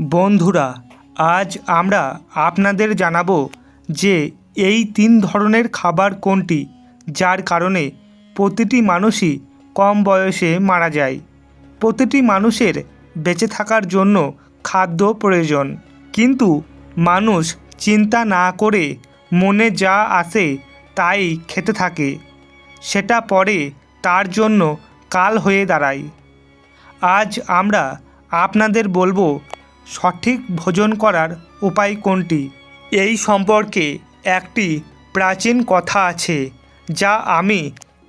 বন্ধুরা, আজ আমরা আপনাদের জানাব যে এই তিন ধরনের খাবার কোনটি, যার কারণে প্রতিটি মানুষই কম বয়সে মারা যায়। প্রতিটি মানুষের বেঁচে থাকার জন্য খাদ্য প্রয়োজন। কিন্তু মানুষ চিন্তা না করে মনে যা আসে তাই খেতে থাকে। সেটা পরে তার জন্য কাল হয়ে দাঁড়ায়। আজ আমরা আপনাদের বলব সঠিক ভোজন করার উপায় কোনটি? এই সম্পর্কে একটি প্রাচীন কথা আছে, যা আমি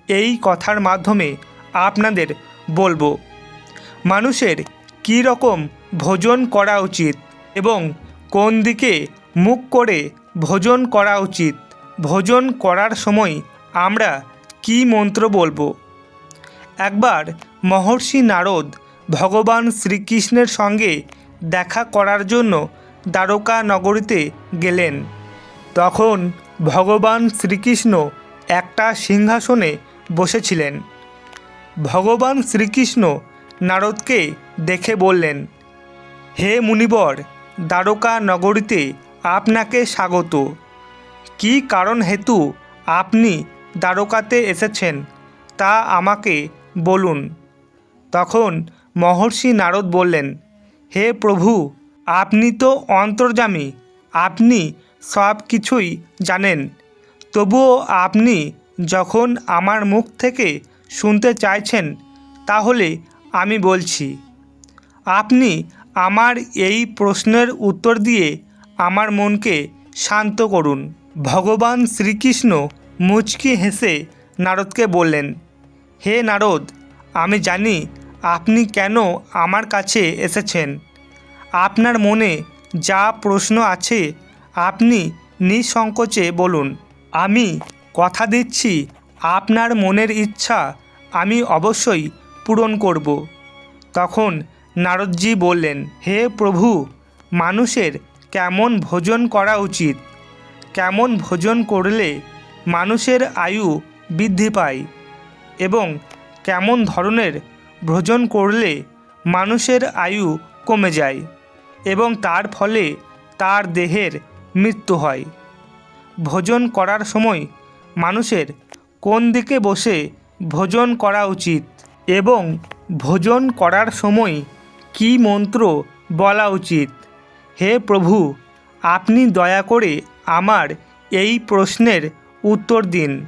এই কথার মাধ্যমে আপনাদের বলব। মানুষের কী রকম ভোজন করা উচিত এবং কোন দিকে মুখ করে ভোজন করা উচিত? ভোজন করার সময় আমরা কী মন্ত্র বলব? একবার মহর্ষি নারদ ভগবান শ্রীকৃষ্ণের সঙ্গে দেখা করার জন্য দ্বারকা নগরীতে গেলেন। তখন ভগবান শ্রীকৃষ্ণ একটা সিংহাসনে বসেছিলেন। ভগবান শ্রীকৃষ্ণ নারদকে দেখে বললেন, হে মুনিবর, দ্বারকা নগরীতে আপনাকে স্বাগত। কী কারণ হেতু আপনি দ্বারকাতে এসেছেন তা আমাকে বলুন? তখন মহর্ষি নারদ বললেন হে প্রভু, আপনি তো অন্তর্যামী, আপনি সব কিছুই জানেন। তবুও আপনি যখন আমার মুখ থেকে শুনতে চাইছেন, তাহলে আমি বলছি, আপনি আমার এই প্রশ্নের উত্তর দিয়ে আমার মনকে শান্ত করুন। ভগবান শ্রীকৃষ্ণ মুচকি হেসে নারদকে বললেন, হে নারদ, আমি জানি আপনি কেন আমার কাছে এসেছেন? আপনার মনে যা প্রশ্ন আছে, আপনি নিঃসংকোচে বলুন। আমি কথা দিচ্ছি, আপনার মনের ইচ্ছা আমি অবশ্যই পূরণ করব। তখন নারদজি বললেন, হে প্রভু, মানুষের কেমন ভোজন করা উচিত? কেমন ভোজন করলে মানুষের আয়ু বৃদ্ধি পায়? এবং কেমন ধরনের ভোজন করলে মানুষের আয়ু কমে যায় এবং তার ফলে তার দেহের মৃত্যু হয়। ভোজন করার সময় মানুষের কোন দিকে বসে ভোজন করা উচিত এবং ভোজন করার সময় কী মন্ত্র বলা উচিত? হে প্রভু, আপনি দয়া করে আমার এই প্রশ্নের উত্তর দিন।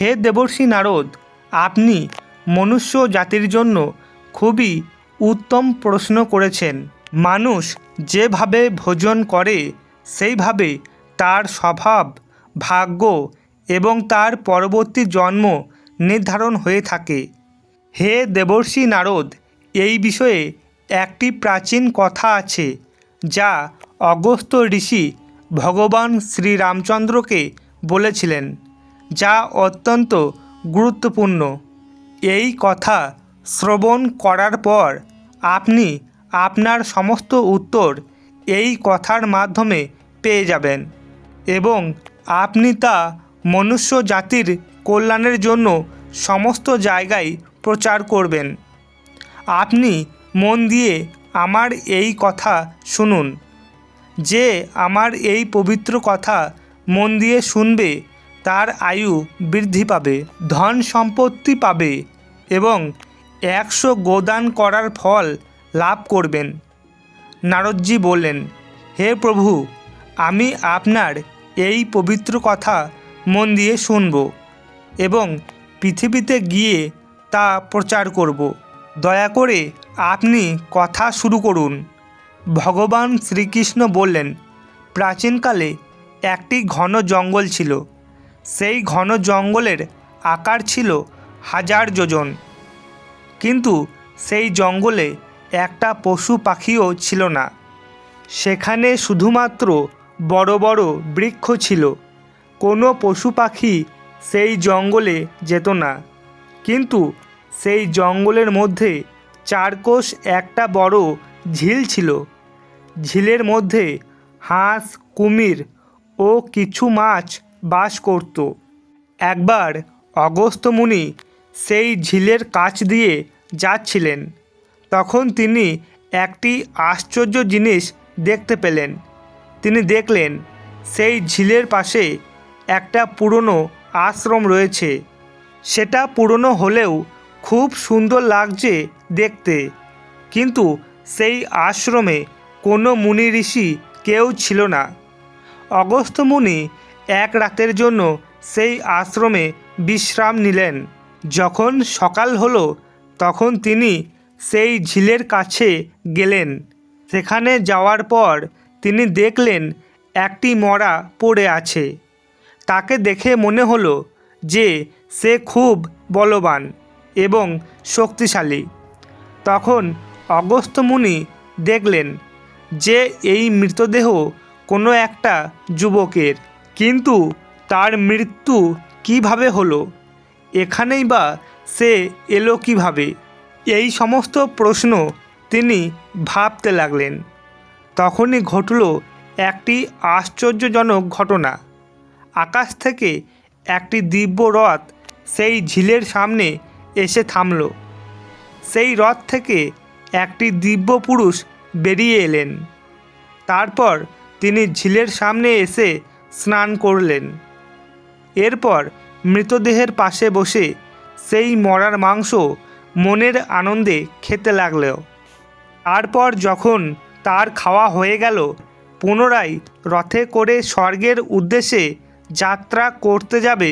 হে দেবর্ষী নারদ, আপনি মনুষ্য জাতির জন্য খুবই উত্তম প্রশ্ন করেছেন। মানুষ যেভাবে ভোজন করে, সেইভাবে তার স্বভাব, ভাগ্য এবং তার পরবর্তী জন্ম নির্ধারণ হয়ে থাকে। হে দেবর্ষী নারদ, এই বিষয়ে একটি প্রাচীন কথা আছে, যা অগস্ত্য ঋষি ভগবান শ্রীরামচন্দ্রকে বলেছিলেন, যা অত্যন্ত গুরুত্বপূর্ণ। এই কথা শ্রবণ করার পর আপনি আপনার সমস্ত উত্তর এই কথার মাধ্যমে পেয়ে যাবেন এবং আপনি তা মনুষ্য জাতির কল্যাণের জন্য সমস্ত জায়গায় প্রচার করবেন। আপনি মন দিয়ে আমার এই কথা শুনুন। যে আমার এই পবিত্র কথা মন দিয়ে শুনবে তার আয়ু বৃদ্ধি পাবে, ধন সম্পত্তি পাবে এবং একশো গোদান করার ফল লাভ করবেন। নারদজি বললেন, হে প্রভু, আমি আপনার এই পবিত্র কথা মন দিয়ে শুনব এবং পৃথিবীতে গিয়ে তা প্রচার করব। দয়া করে আপনি কথা শুরু করুন। ভগবান শ্রীকৃষ্ণ বললেন, প্রাচীনকালে একটি ঘন জঙ্গল ছিল। সেই ঘন জঙ্গলের আকার ছিল হাজার যোজন। কিন্তু সেই জঙ্গলে একটা পশু পাখিও ছিল না। সেখানে শুধুমাত্র বড় বড় বৃক্ষ ছিল। কোনো পশু পাখি সেই জঙ্গলে যেত না। কিন্তু সেই জঙ্গলের মধ্যে চারকোষ একটা বড় ঝিল ছিল। ঝিলের মধ্যে হাঁস, কুমির ও কিছু মাছ বাস করত। একবার অগস্ত্যমুনি সেই ঝিলের কাছ দিয়ে যাচ্ছিলেন। তখন তিনি একটি আশ্চর্য জিনিস দেখতে পেলেন। তিনি দেখলেন, সেই ঝিলের পাশে একটা পুরনো আশ্রম রয়েছে। সেটা পুরনো হলেও খুব সুন্দর লাগছে দেখতে। কিন্তু সেই আশ্রমে কোনো মুনি ঋষি কেউ ছিল না। অগস্ত্য মুনি এক রাতের জন্য সেই আশ্রমে বিশ্রাম নিলেন। যখন সকাল হলো, তখন তিনি সেই ঝিলের কাছে গেলেন। সেখানে যাওয়ার পর তিনি দেখলেন একটি মরা পড়ে আছে। তাকে দেখে মনে হলো যে সে খুব বলবান এবং শক্তিশালী। তখন অগস্ত্য মুনি দেখলেন যে এই মৃতদেহ কোনো একটা যুবকের। কিন্তু তার মৃত্যু কীভাবে হলো? এখানেই বা সে এলো কীভাবে? এই সমস্ত প্রশ্ন তিনি ভাবতে লাগলেন। তখনই ঘটল একটি আশ্চর্যজনক ঘটনা। আকাশ থেকে একটি দিব্য রথ সেই ঝিলের সামনে এসে থামল। সেই রথ থেকে একটি দিব্য পুরুষ বেরিয়ে এলেন। তারপর তিনি ঝিলের সামনে এসে স্নান করলেন। এরপর মৃতদেহের পাশে বসে সেই মরার মাংস মনের আনন্দে খেতে লাগল। তারপর যখন তার খাওয়া হয়ে গেল, পুনরায় রথে করে স্বর্গের উদ্দেশ্যে যাত্রা করতে যাবে,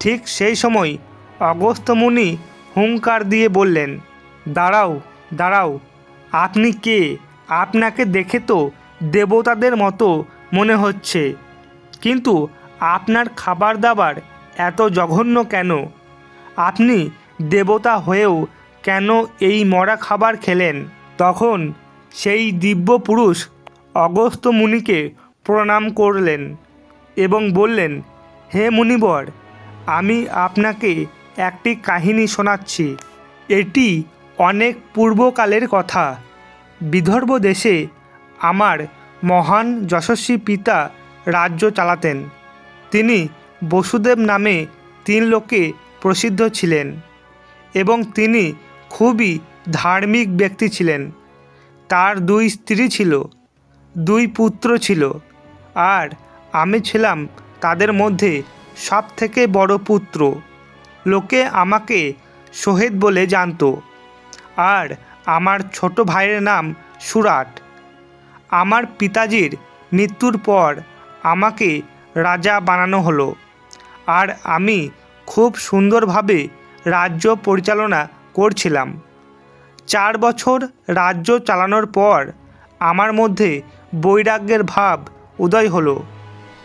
ঠিক সেই সময় অগস্ত্যমুনি হুঙ্কার দিয়ে বললেন, দাঁড়াও দাঁড়াও, আপনি কে? আপনাকে দেখে তো দেবতাদের মতো মনে হচ্ছে। কিন্তু আপনার খাবার দাবার এত জঘন্য কেন? আপনি দেবতা হয়েও কেন এই মরা খাবার খেলেন? তখন সেই দিব্য পুরুষ অগস্ত্য মুনিকে প্রণাম করলেন এবং বললেন, হে মুনিবর, আমি আপনাকে একটি কাহিনী শোনাচ্ছি। এটি অনেক পূর্বকালের কথা। বিদর্ভ দেশে আমার মহান যশস্বী পিতা রাজ্য চালাতেন। তিনি বসুদেব নামে তিন লোকে প্রসিদ্ধ ছিলেন এবং তিনি খুবই ধার্মিক ব্যক্তি ছিলেন। তার দুই স্ত্রী ছিল, দুই পুত্র ছিল আর আমি ছিলাম তাদের মধ্যে সব থেকে বড় পুত্র। লোকে আমাকে সোহেদ বলে জানতো আর আমার ছোট ভাইয়ের নাম সুরাট। আমার পিতাজির মৃত্যুর পর আমাকে রাজা বানানো হলো। আর আমি খুব সুন্দরভাবে রাজ্য পরিচালনা করছিলাম। চার বছর রাজ্য চালানোর পর আমার মধ্যে বৈরাগ্যের ভাব উদয় হলো।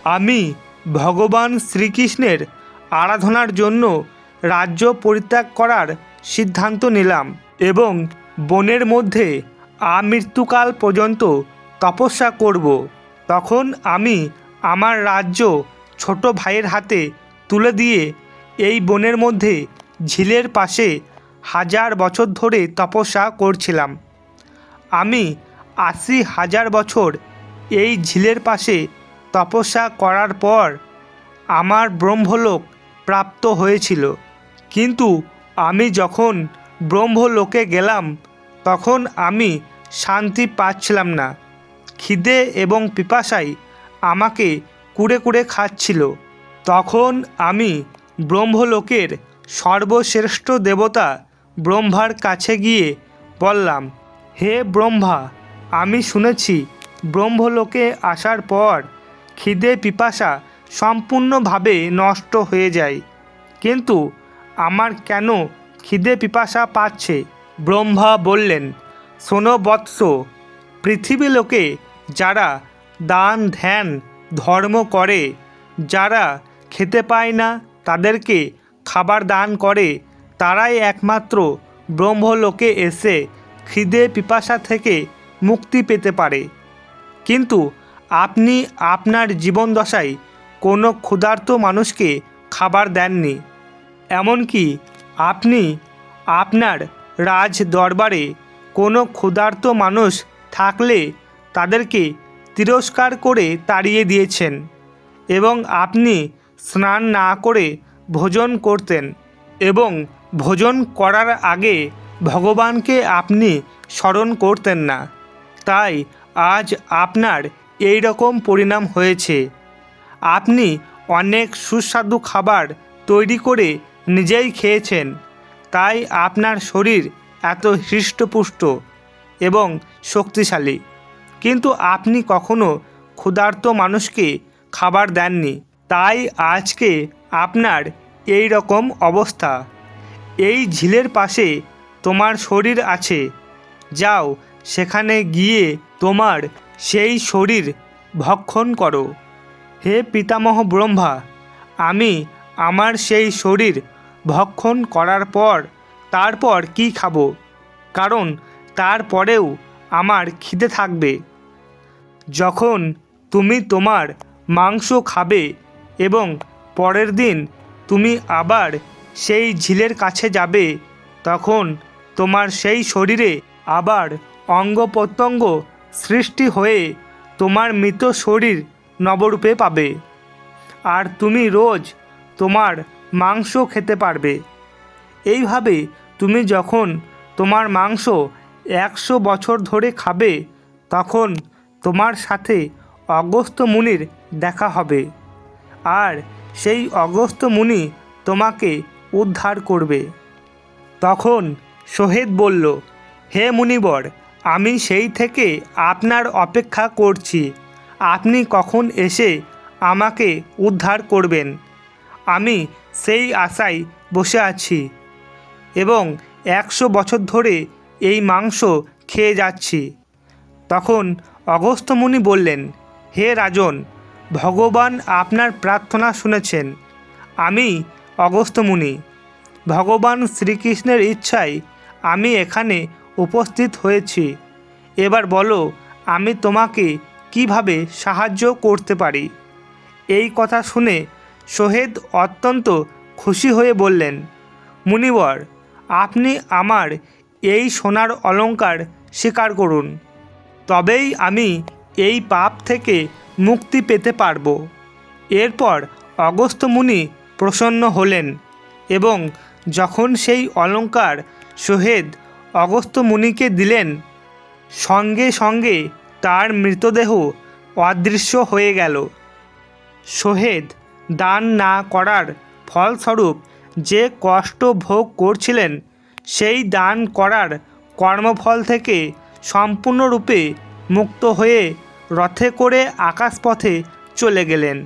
আমি ভগবান শ্রীকৃষ্ণের আরাধনার জন্য রাজ্য পরিত্যাগ করার সিদ্ধান্ত নিলাম এবং বনের মধ্যে আমৃত্যুকাল পর্যন্ত তপস্যা করব। তখন আমি আমার রাজ্য ছোট ভাইয়ের হাতে তুলে দিয়ে এই বনের মধ্যে ঝিলের পাশে হাজার বছর ধরে তপস্যা করছিলাম। আমি আশি হাজার বছর এই ঝিলের পাশে তপস্যা করার পর আমার ব্রহ্মলোক প্রাপ্ত হয়েছিল। কিন্তু আমি যখন ব্রহ্মলোকে গেলাম, তখন আমি শান্তি পাচ্ছিলাম না। খিদে এবং পিপাসায় আমাকে কুড়ে কুড়ে খাচ্ছিল। তখন আমি ব্রহ্মলোকের সর্বশ্রেষ্ঠ দেবতা ব্রহ্মার কাছে গিয়ে বললাম, হে ব্রহ্মা, আমি শুনেছি ব্রহ্মলোকে আসার পর খিদে পিপাসা সম্পূর্ণভাবে নষ্ট হয়ে যায়। কিন্তু আমার কেন খিদে পিপাসা পাচ্ছে? ব্রহ্মা বললেন, শোনো বৎস পৃথিবী লোকে যারা দান, ধ্যান, ধর্ম করে। যারা খেতে পায় না, তাদেরকে খাবার দান করে। তারাই একমাত্র ব্রহ্মলোকে এসে খিদে পিপাসা থেকে মুক্তি পেতে পারে। কিন্তু আপনি আপনার জীবন জীবনদশায় কোনো ক্ষুধার্ত মানুষকে খাবার দেননি। এমনকি আপনি আপনার রাজ দরবারে কোনো ক্ষুধার্ত মানুষ থাকলে তাদেরকে তিরস্কার করে তাড়িয়ে দিয়েছেন এবং আপনি স্নান না করে ভোজন করতেন এবং ভোজন করার আগে ভগবানকে আপনি স্মরণ করতেন না। তাই আজ আপনার এই রকম পরিণাম হয়েছে। আপনি অনেক সুস্বাদু খাবার তৈরি করে নিজেই খেয়েছেন। তাই আপনার শরীর এত হৃষ্টপুষ্ট এবং শক্তিশালী। কিন্তু আপনি কখনো ক্ষুধার্ত মানুষকে খাবার দেননি। তাই আজকে আপনার এই রকম অবস্থা। এই ঝিলের পাশে তোমার শরীর আছে। যাও সেখানে গিয়ে তোমার সেই শরীর ভক্ষণ করো। হে পিতামহ ব্রহ্মা, আমি আমার সেই শরীর ভক্ষণ করার পর তারপর কি খাব? কারণ তারপরেও আমার খিদে থাকবে। যখন তুমি তোমার মাংস খাবে এবং পরের দিন তুমি আবার সেই ঝিলের কাছে যাবে, তখন তোমার সেই শরীরে আবার অঙ্গ প্রত্যঙ্গ সৃষ্টি হয়ে তোমার মৃত শরীর নবরূপে পাবে। আর তুমি রোজ তোমার মাংস খেতে পারবে। এইভাবে তুমি যখন তোমার মাংস একশো বছর ধরে খাবে, তখন তোমার সাথে অগস্ত্য মুনির দেখা হবে। আর সেই অগস্ত্য মুনি তোমাকে উদ্ধার করবে। তখন সোহেদ বলল, হে মুনিবর, আমি সেই থেকে আপনার অপেক্ষা করছি। আপনি কখন এসে আমাকে উদ্ধার করবেন? আমি সেই আশায় বসে আছি। এবং একশো বছর ধরে এই মাংস খেয়ে যাচ্ছি। তখন অগস্ত্যমুনি বললেন, হে রাজন, ভগবান আপনার প্রার্থনা শুনেছেন। আমি অগস্ত্যমুনি ভগবান শ্রীকৃষ্ণের ইচ্ছায় আমি এখানে উপস্থিত হয়েছি। এবার বলো, আমি তোমাকে কীভাবে সাহায্য করতে পারি? এই কথা শুনে সোহেদ অত্যন্ত খুশি হয়ে বললেন, মুনিবর, আপনি আমার এই সোনার অলঙ্কার স্বীকার করুন। তবেই আমি এই পাপ থেকে মুক্তি পেতে পারব। এরপর অগস্ত্য মুনি প্রসন্ন হলেন এবং যখন সেই অলঙ্কার সোহেদ অগস্ত্য মুনিকে দিলেন, সঙ্গে সঙ্গে তার মৃতদেহ অদৃশ্য হয়ে গেল। সোহেদ দান না করার ফলস্বরূপ যে কষ্ট ভোগ করছিলেন সেই দান করার কর্মফল থেকে সম্পূর্ণরূপে মুক্ত হয়ে রথে করে আকাশপথে চলে গেলেন।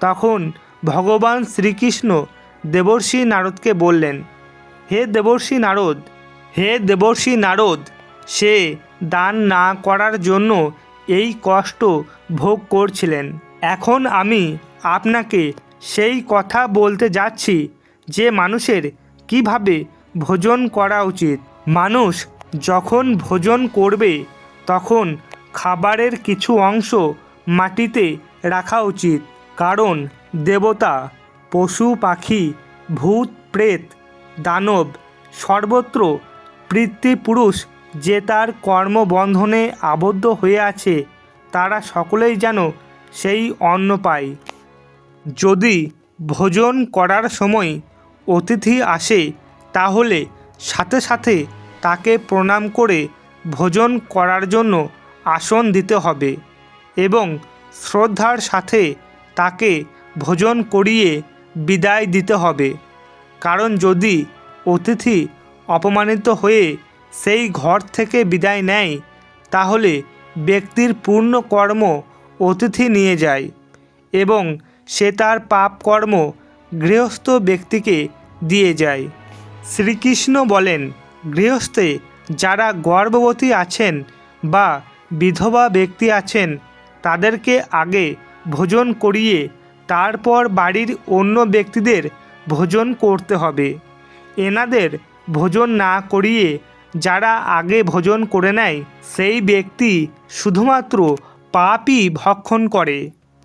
তখন ভগবান শ্রীকৃষ্ণ দেবর্ষি নারদকে বললেন, হে দেবর্ষি নারদ, হে দেবর্ষি নারদ, সে দান না করার জন্য এই কষ্ট ভোগ করছিলেন। এখন আমি আপনাকে সেই কথা বলতে যাচ্ছি যে মানুষের কীভাবে ভোজন করা উচিত। মানুষ যখন ভোজন করবে, তখন খাবারের কিছু অংশ মাটিতে রাখা উচিত। কারণ দেবতা, পশু পাখি, ভূত, প্রেত, দানব, সর্বত্র পিতৃপুরুষ যে তার কর্মবন্ধনে আবদ্ধ হয়ে আছে, তারা সকলেই যেন সেই অন্ন পায়। যদি ভোজন করার সময় অতিথি আসে তাহলে সাথে সাথে তাকে প্রণাম করে ভোজন করার জন্য আসন দিতে হবে এবং শ্রদ্ধার সাথে তাকে ভোজন করিয়ে বিদায় দিতে হবে। কারণ যদি অতিথি অপমানিত হয়ে সেই ঘর থেকে বিদায় নেয়, তাহলে ব্যক্তির পূর্ণ কর্ম অতিথি নিয়ে যায় এবং সে তার পাপ কর্ম গৃহস্থ ব্যক্তিকে দিয়ে যায়। শ্রীকৃষ্ণ বলেন, গৃহস্থে যারা গর্ভবতী আছেন বা বিধবা ব্যক্তি আছেন, তাদেরকে আগে ভোজন করিয়ে তারপর বাড়ির অন্য ব্যক্তিদের ভোজন করতে হবে। এনাদের ভোজন না করিয়ে যারা আগে ভোজন করে নেয়, সেই ব্যক্তি শুধুমাত্র পাপই ভক্ষণ করে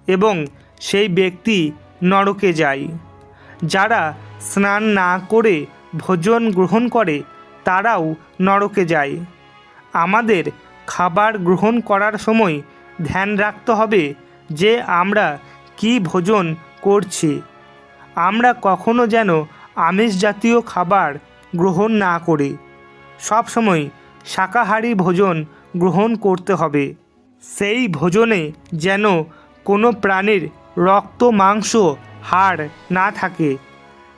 এবং সেই ব্যক্তি নরকে যায়। যারা স্নান না করে ভোজন গ্রহণ করে, তারাও নরকে যায়। আমাদের খাবার গ্রহণ করার সময় ধ্যান রাখতে হবে যে আমরা কি ভোজন করছি। আমরা কখনো যেন আমিষ জাতীয় খাবার গ্রহণ না করি। সবসময় শাকাহারী ভোজন গ্রহণ করতে হবে। সেই ভোজনে যেন কোনো প্রাণীর রক্ত, মাংস, হাড় না থাকে।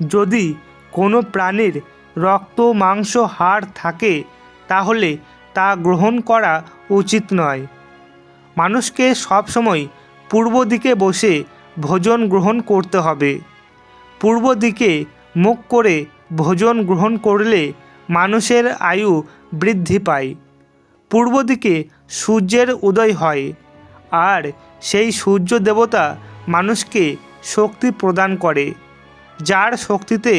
যদি কোনো প্রাণীর রক্ত, মাংস, হাড় থাকে, তাহলে তা গ্রহণ করা উচিত নয়। মানুষকে সবসময় পূর্ব দিকে বসে ভোজন গ্রহণ করতে হবে। পূর্ব দিকে মুখ করে ভোজন গ্রহণ করলে মানুষের আয়ু বৃদ্ধি পায়। পূর্ব দিকে সূর্যের উদয় হয়, আর সেই সূর্য দেবতা মানুষকে শক্তি প্রদান করে, যার শক্তিতে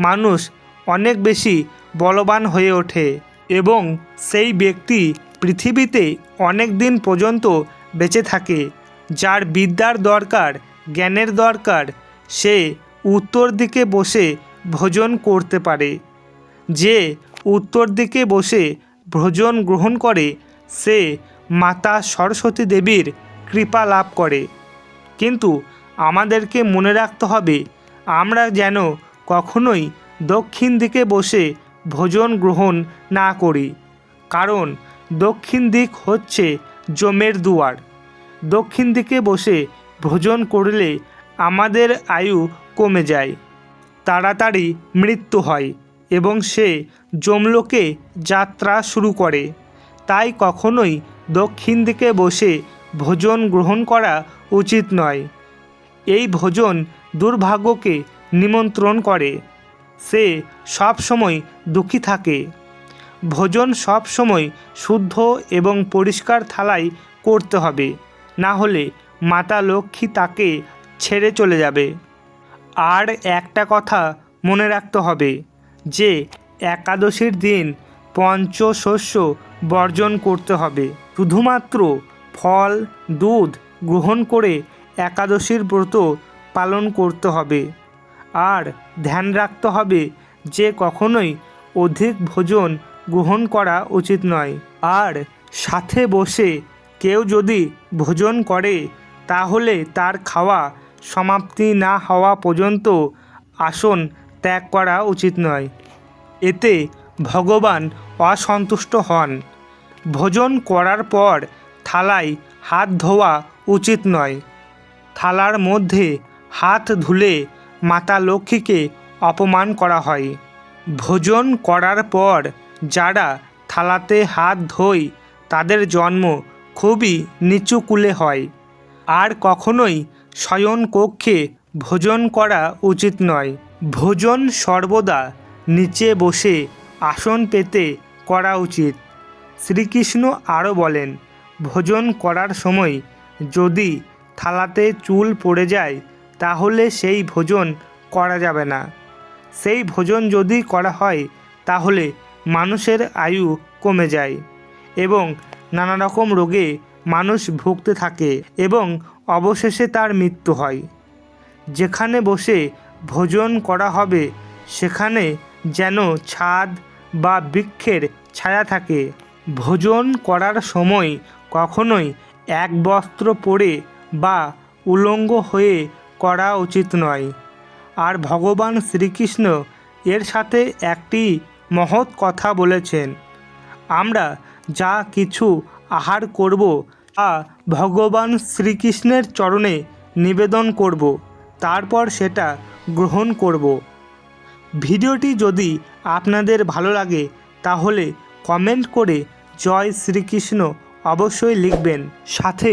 মানুষ অনেক বেশি বলবান হয়ে ওঠে এবং সেই ব্যক্তি পৃথিবীতে অনেক দিন পর্যন্ত বেঁচে থাকে। যার বিদ্যার দরকার, জ্ঞানের দরকার, সে উত্তর দিকে বসে ভোজন করতে পারে। যে উত্তর দিকে বসে ভোজন গ্রহণ করে, সে মাতা সরস্বতী দেবীর কৃপা লাভ করে। কিন্তু আমাদেরকে মনে রাখতে হবে, আমরা যেন কখনোই দক্ষিণ দিকে বসে ভোজন গ্রহণ না করি, কারণ দক্ষিণ দিক হচ্ছে জমের দুয়ার। দক্ষিণ দিকে বসে ভোজন করলে আমাদের আয়ু কমে যায়, তাড়াতাড়ি মৃত্যু হয় এবং সে জমলোকে যাত্রা শুরু করে। তাই কখনোই দক্ষিণ দিকে বসে ভোজন গ্রহণ করা উচিত নয়। এই ভোজন দুর্ভাগ্যকে নিমন্ত্রণ করে। সে সব সময় দুঃখী থাকে। ভোজন সব সময় শুদ্ধ এবং পরিষ্কার থালায় করতে হবে। না হলে মাতা লক্ষ্মী তাকে ছেড়ে চলে যাবে। আর একটা কথা মনে রাখতে হবে যে, একাদশীর দিন পঞ্চশস্য বর্জন করতে হবে। শুধুমাত্র ফল, দুধ গ্রহণ করে একাদশীর ব্রত পালন করতে হবে। আর ধ্যান রাখতে হবে যে কখনোই অধিক ভোজন গ্রহণ করা উচিত নয়। আর সাথে বসে কেউ যদি ভোজন করে, তাহলে তার খাওয়া সমাপ্তি না হওয়া পর্যন্ত আসন ত্যাগ করা উচিত নয়। এতে ভগবান অসন্তুষ্ট হন। ভোজন করার পর থালায় হাত ধোয়া উচিত নয়। থালার মধ্যে হাত ধুলে মাতা লক্ষ্মীকে অপমান করা হয়। ভোজন করার পর যারা থালাতে হাত ধোয়, তাদের জন্ম খুবই নিচু কুলে হয়। আর কখনোই শয়ন কক্ষে ভোজন করা উচিত নয়। ভোজন সর্বদা নিচে বসে আসন পেতে করা উচিত। শ্রীকৃষ্ণ আরও বলেন, ভোজন করার সময় যদি থালাতে চুল পড়ে যায় তাহলে সেই ভোজন করা যাবে না। সেই ভোজন যদি করা হয়, তাহলে মানুষের আয়ু কমে যায় এবং নানা রকম রোগে মানুষ ভুগতে থাকে এবং অবশেষে তার মৃত্যু হয়। যেখানে বসে ভোজন করা হবে, সেখানে যেন ছাদ বা বৃক্ষের ছায়া থাকে। ভোজন করার সময় কখনোই এক বস্ত্র পরে বা উলঙ্গ হয়ে করা উচিত নয়। আর ভগবান শ্রীকৃষ্ণ এর সাথে একটি মহৎ কথা বলেছেন। আমরা যা কিছু আহার করব, তা ভগবান শ্রীকৃষ্ণের চরণে নিবেদন করব, তারপর সেটা গ্রহণ করব। ভিডিওটি যদি আপনাদের ভালো লাগে, তাহলে কমেন্ট করে জয় শ্রীকৃষ্ণ অবশ্যই লিখবেন। সাথে